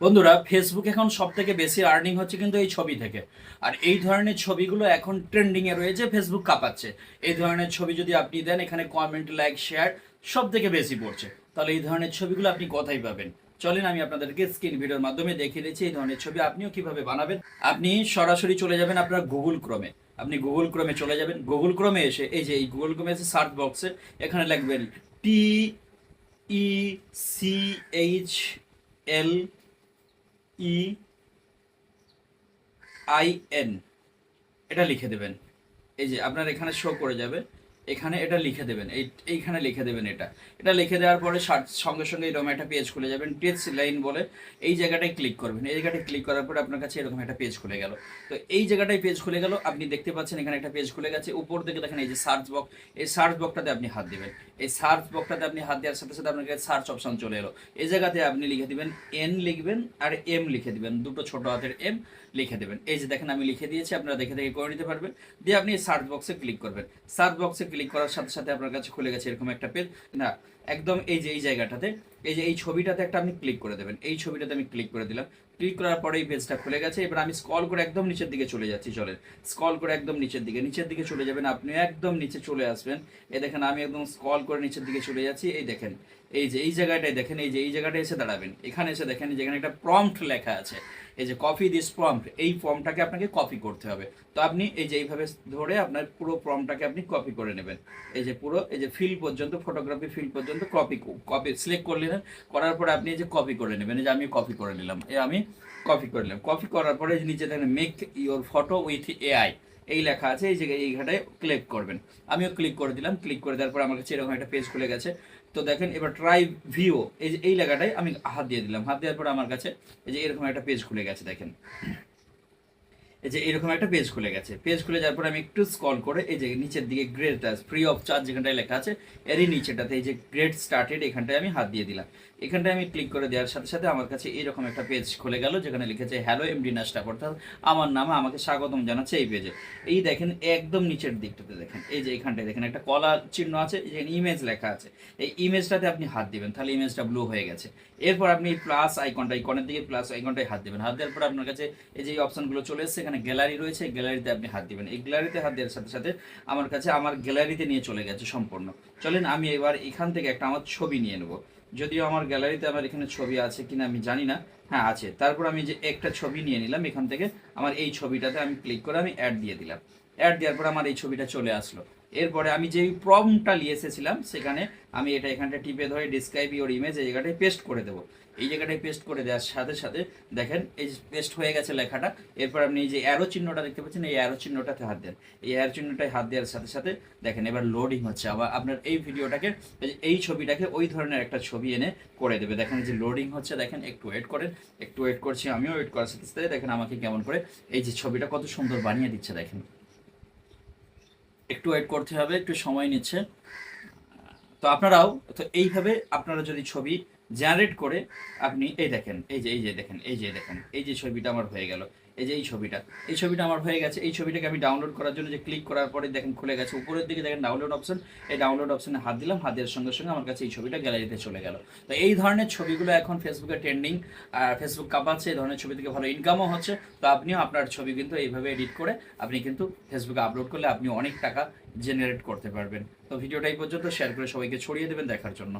বন্ধুরা ফেসবুক এখন সব থেকে বেশি আর্নিং হচ্ছে কিন্তু এই ছবি থেকে। আর এই ধরনের ছবিগুলো এখন ট্রেন্ডিং এ রয়েছে ফেসবুক কাঁপাচ্ছে। এই ধরনের ছবি যদি আপনি দেন, এখানে কমেন্ট লাইক শেয়ার সব থেকে বেশি পড়ছে। তাহলে এই ধরনের ছবিগুলো আপনি কোথায় পাবেন? চলেন, আমি আপনাদেরকে স্ক্রিন ভিডিওর মাধ্যমে দেখিয়ে দিচ্ছি এই ধরনের ছবি আপনিও কীভাবে বানাবেন। আপনি সরাসরি চলে যাবেন আপনার গুগল ক্রমে আপনি গুগল ক্রমে চলে যাবেন। গুগল ক্রমে এসে, এই যে এই গুগল ক্রমে এসে সার্চ বক্সে এখানে লিখবেন T E C H L E I N. এটা লিখে দেবেন। এই যে আপনার এখানে শো করে যাবে। এখানে এটা লিখে দেবেন, এই, এইখানে লিখে দেবেন এটা। এটা লিখে দেওয়ার পরে সঙ্গে সঙ্গে এরকম একটা পেজ খুলে যাবেন টেক্সট লাইন বলে এই জায়গাটায় ক্লিক করবেন। এই জায়গাটায় ক্লিক করার পরে আপনার কাছে এরকম একটা পেজ খুলে গেল। তো এই জায়গাটায় পেজ খুলে গেল, আপনি দেখতে পাচ্ছেন এখানে একটা পেজ খুলে গেছে। উপর দিকে দেখেন এই যে সার্চ বক্স এই সার্চ বক্সটাতে আপনি হাত দেবেন। এই সার্চ বক্সটাতে আপনি হাত দেওয়ার সাথে সাথে আপনার কাছে সার্চ অপশন চলে এলো। এই জায়গাতে আপনি লিখে দিবেন এন লিখবেন আর এম লিখে দিবেন। দুটো ছোট হাতের এম লিখে দেবেন। এই যে দেখেন আমি লিখে দিয়েছি, আপনারা দেখে দেখে করে নিতে পারবেন। দিয়ে আপনি সার্চ বক্সে ক্লিক করবেন। সার্চ বক্সে ক্লিক করার সাথে সাথে আপনার কাছে খুলে গেছে এরকম একটা পেজ না, একদম এই যে, এই জায়গাটাতে, এই যে, এই ছবিটাতে একটা আপনি ক্লিক করে দেবেন। এই ছবিটাতে আমি ক্লিক করে দিলাম। ক্লিক করার পরে এই পেজটা খুলে গেছে। এবার আমি স্ক্রল করে একদম নিচের দিকে চলে যাচ্ছি, চলেন। স্ক্রল করে একদম নিচের দিকে। নিচের দিকে চলে যাবেন, আপনি একদম নিচে চলে আসবেন। এই দেখেন, আমি একদম স্ক্রল করে নিচের দিকে চলে যাচ্ছি। এই দেখেন, এই যে, এই জায়গাটায় দেখেন, এই যে, এই জায়গাটায় এসে দাঁড়াবেন। এখানে এসে দেখেন, যেখানে একটা প্রম্পট লেখা আছে। এই যে কপি দিস প্রম্পট এই ফর্মটাকে আপনাকে কপি করতে হবে। তো আপনি এই যে এইভাবে ধরে আপনার পুরো ফর্মটাকে আপনি কপি করে নেবেন। এই যে পুরো, এই যে ফিল পর্যন্ত ফটোগ্রাফি ফিল পর্যন্ত কপি কপি সিলেক্ট করে নিলেন। করার পরে আপনি এই যে কপি করে নেবেন। এই যে আমি কপি করে নিলাম। এই আমি কপি করে নিলাম। কপি করার পরে নিচে দেখেন make your photo with AI এই লেখা আছে, এই জায়গায় এইখানটায় ক্লিক করবেন। আমিও ক্লিক করে দিলাম। ক্লিক করে দেওয়ার পর আমার কাছে এরকম একটা পেজ খুলে গেছে। তো দেখেন, এবার ট্রাই ভিও এই যে এই লেখাটায় আমি হাত দিয়ে দিলাম। হাত দেওয়ার পরে আমার কাছে এই যে এরকম একটা পেজ খুলে গেছে, দেখেন। এই যে এরকম একটা পেজ খুলে গেছে। পেজ খুলে যাওয়ার পর আমি একটু স্ক্রল করে, এই যে নিচের দিকে গ্রেড ফ্রি অফ চার্জ যেখানটায় লেখা আছে, এরই নিচেটাতে এই যে গ্রেড স্টার্টেড এখানটায় আমি হাত দিয়ে দিলাম। এখানটায় আমি ক্লিক করে দেওয়ার সাথে সাথে আমার কাছে এইরকম একটা পেজ খুলে গেল, যেখানে লিখেছে হ্যালো এমডি নাস্টাক অর্থাৎ আমার নামে আমাকে স্বাগতম জানাচ্ছে এই পেজে এই দেখেন একদম নিচের দিকটাতে দেখেন, এই যে এখানটায় দেখেন একটা কলা চিহ্ন আছে যে ইমেজ লেখা আছে। এই ইমেজটাতে আপনি হাত দিবেন, তাহলে ইমেজটা ব্লু হয়ে গেছে। এরপর আপনি প্লাস আইকনটা আইকনের দিকে প্লাস আইকনটায় হাত দিবেন। হাত দেওয়ার পর আপনার কাছে এই যে অপশনগুলো চলে এসেছে এখানে গ্যালারি রয়েছে গ্যালারিতে আপনি হাত দিবেন। এই গ্যালারিতে হাত দেওয়ার সাথে সাথে আমার কাছে আমার গ্যালারিতে নিয়ে চলে গেছে সম্পূর্ণ। চলেন, আমি এবার এখান থেকে একটা আমার ছবি নিয়ে নেব। যদিও আমার গ্যালারিতে আমার এখানে ছবি আছে কিনা আমি জানি না। হ্যাঁ আছে। তারপর আমি যে একটা ছবি নিয়ে নিলাম এখান থেকে। আমার এই ছবিটাতে আমি ক্লিক করে আমি অ্যাড দিয়ে দিলাম। অ্যাড দেওয়ার পর আমার এই ছবিটা চলে আসলো। এরপরে আমি যেই প্রমটা নিয়ে এসেছিলাম, সেখানে আমি এটা এখানটা টিপে ধরে ডিসক্রাইব ইওর ইমেজ এই জায়গাটায় পেস্ট করে দেবো। এই জায়গাটায় পেস্ট করে দেওয়ার সাথে সাথে দেখেন, এই পেস্ট হয়ে গেছে লেখাটা। এরপর আপনি যে অ্যারো চিহ্নটা দেখতে পাচ্ছেন, এই অ্যারো চিহ্নটাতে হাত দেন। এই অ্যারো চিহ্নটায় হাত দেওয়ার সাথে সাথে দেখেন, এবার লোডিং হচ্ছে। আবার আপনার এই ভিডিওটাকে, এই ছবিটাকে ওই ধরনের একটা ছবি এনে করে দেবে। দেখেন যে লোডিং হচ্ছে, দেখেন, একটু ওয়েট করেন। একটু ওয়েট করছি, আমিও ওয়েট করার সাথে সাথে দেখেন, আমাকে কেমন করে এই যে ছবিটা কত সুন্দর বানিয়ে দিচ্ছে, দেখেন। একটু ওয়েট করতে হবে, একটু সময় নিচ্ছে। তো আপনারাও, তো এইভাবে আপনারা যদি ছবি জেনারেট করে আপনি, এই দেখেন, এই যে এই যে দেখেন, এই যে দেখেন, এই যে ছবিটা আমার হয়ে গেল। এই যে এই ছবিটা। এই ছবিটা আমার হয়ে গেছে। এই ছবিটাকে আমি ডাউনলোড করার জন্য যে ক্লিক করার পরে দেখেন খুলে গেছে। উপরের দিকে দেখেন ডাউনলোড অপশন এই ডাউনলোড অপশনে হাত দিলাম। হাত দেওয়ার সঙ্গে সঙ্গে আমার কাছে এই ছবিটা গ্যালারিতে চলে গেল। তো এই ধরনের ছবিগুলো এখন ফেসবুকে ট্রেন্ডিং আর ফেসবুক কাঁপাচ্ছে এই ধরনের ছবি থেকে ভালো ইনকামও হচ্ছে। তো আপনিও আপনার ছবি কিন্তু এইভাবে এডিট করে আপনি কিন্তু ফেসবুকে আপলোড করলে আপনি অনেক টাকা জেনারেট করতে পারবেন। তো ভিডিওটা এই পর্যন্ত। শেয়ার করে সবাইকে ছড়িয়ে দেবেন দেখার জন্য।